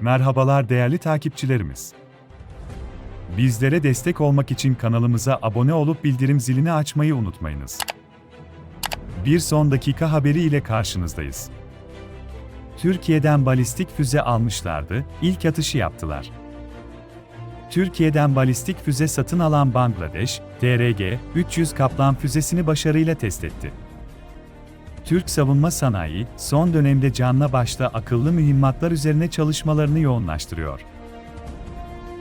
Merhabalar değerli takipçilerimiz. Bizlere destek olmak için kanalımıza abone olup bildirim zilini açmayı unutmayınız. Bir son dakika haberi ile karşınızdayız. Türkiye'den balistik füze almışlardı, ilk atışı yaptılar. Türkiye'den balistik füze satın alan Bangladeş, TRG-300 Kaplan füzesini başarıyla test etti. Türk savunma sanayi, son dönemde canla başla akıllı mühimmatlar üzerine çalışmalarını yoğunlaştırıyor.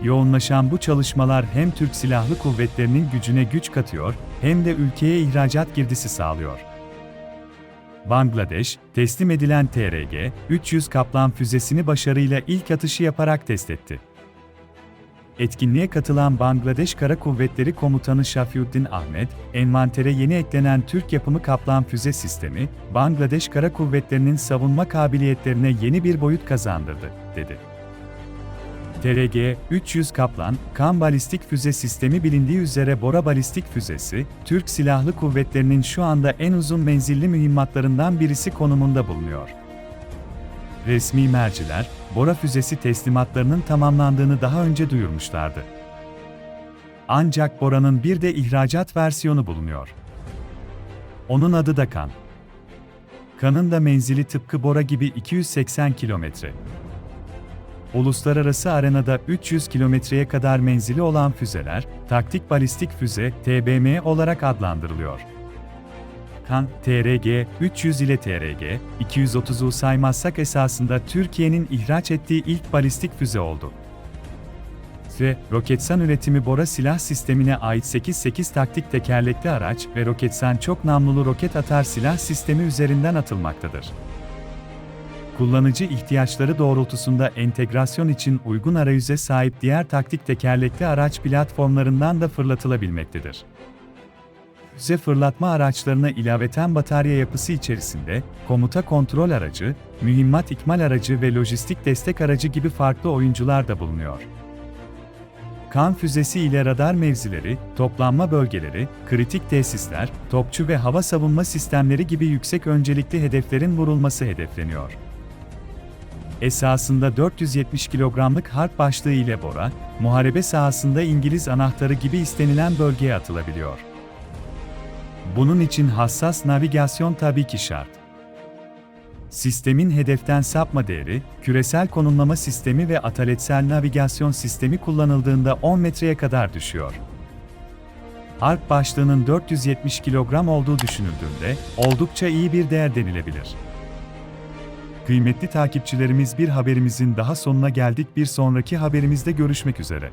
Yoğunlaşan bu çalışmalar hem Türk Silahlı Kuvvetleri'nin gücüne güç katıyor, hem de ülkeye ihracat girdisi sağlıyor. Bangladeş, teslim edilen TRG-300 Kaplan füzesini başarıyla ilk atışı yaparak test etti. Etkinliğe katılan Bangladeş Kara Kuvvetleri Komutanı Şafiuddin Ahmet, envantere yeni eklenen Türk yapımı Kaplan füze sistemi, Bangladeş Kara Kuvvetleri'nin savunma kabiliyetlerine yeni bir boyut kazandırdı, dedi. TRG-300 Kaplan, kan balistik füze sistemi bilindiği üzere Bora balistik füzesi, Türk Silahlı Kuvvetleri'nin şu anda en uzun menzilli mühimmatlarından birisi konumunda bulunuyor. Resmi merciler, Bora füzesi teslimatlarının tamamlandığını daha önce duyurmuşlardı. Ancak Bora'nın bir de ihracat versiyonu bulunuyor. Onun adı da Kan. Kan'ın da menzili tıpkı Bora gibi 280 kilometre. Uluslararası arenada 300 kilometreye kadar menzili olan füzeler, taktik balistik füze, TBM olarak adlandırılıyor. Kan, TRG, 300 ile TRG, 230'u saymazsak esasında Türkiye'nin ihraç ettiği ilk balistik füze oldu. Ve Roketsan üretimi Bora silah sistemine ait 8-8 taktik tekerlekli araç ve Roketsan çok namlulu roket atar silah sistemi üzerinden atılmaktadır. Kullanıcı ihtiyaçları doğrultusunda entegrasyon için uygun arayüze sahip diğer taktik tekerlekli araç platformlarından da fırlatılabilmektedir. Füze fırlatma araçlarına ilaveten batarya yapısı içerisinde, komuta kontrol aracı, mühimmat ikmal aracı ve lojistik destek aracı gibi farklı oyuncular da bulunuyor. Kan füzesi ile radar mevzileri, toplanma bölgeleri, kritik tesisler, topçu ve hava savunma sistemleri gibi yüksek öncelikli hedeflerin vurulması hedefleniyor. Esasında 470 kilogramlık harp başlığı ile Bora, muharebe sahasında İngiliz anahtarı gibi istenilen bölgeye atılabiliyor. Bunun için hassas navigasyon tabii ki şart. Sistemin hedeften sapma değeri, küresel konumlama sistemi ve ataletsel navigasyon sistemi kullanıldığında 10 metreye kadar düşüyor. Harp başlığının 470 kilogram olduğu düşünüldüğünde oldukça iyi bir değer denilebilir. Kıymetli takipçilerimiz bir haberimizin daha sonuna geldik. Bir sonraki haberimizde görüşmek üzere.